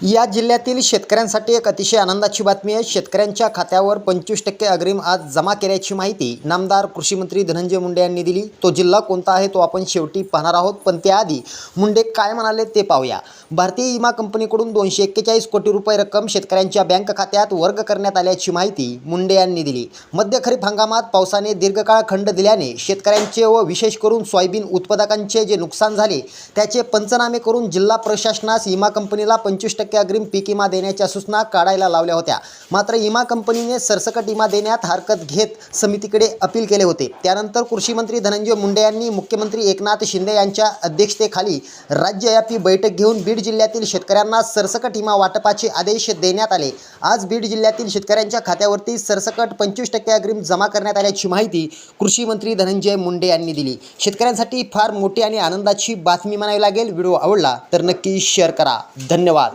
या जिल्ह्यातील शेतकऱ्यांसाठी एक अतिशय आनंदाची बातमी आहे. शेतकऱ्यांच्या खात्यावर पंचवीस टक्के अग्रिम आज जमा केल्याची माहिती नामदार कृषी मंत्री धनंजय मुंडे यांनी दिली. तो जिल्हा कोणता आहे तो आपण शेवटी पाहणार आहोत. पण त्याआधी मुंडे काय म्हणाले ते पाहूया. भारतीय विमा कंपनीकडून दोनशे एक्केचाळीस कोटी रुपये रक्कम शेतकऱ्यांच्या बँक खात्यात वर्ग करण्यात आल्याची माहिती मुंडे यांनी दिली. मध्य खरीप हंगामात पावसाने दीर्घकाळ खंड दिल्याने शेतकऱ्यांचे व विशेष करून सोयाबीन उत्पादकांचे जे नुकसान झाले त्याचे पंचनामे करून जिल्हा प्रशासनास विमा कंपनीला पंचवीस टक्के अग्रिम पीक विमा देण्याच्या सूचना काढायला लावल्या होत्या. मात्र विमा कंपनीने सरसकट विमा देण्यात हरकत घेत समितीकडे अपील केले होते. त्यानंतर कृषी मंत्री धनंजय मुंडे यांनी मुख्यमंत्री एकनाथ शिंदे यांच्या अध्यक्षतेखाली राज्यव्यापी बैठक घेऊन बीड जिल्ह्यातील शेतकऱ्यांना सरसकट विमा वाटपाचे आदेश देण्यात आले. आज बीड जिल्ह्यातील शेतकऱ्यांच्या खात्यावरती सरसकट पंचवीस टक्के अग्रिम जमा करण्यात आल्याची माहिती कृषी मंत्री धनंजय मुंडे यांनी दिली. शेतकऱ्यांसाठी फार मोठी आणि आनंदाची बातमी म्हणावी लागेल. व्हिडिओ आवडला तर नक्की शेअर करा. धन्यवाद.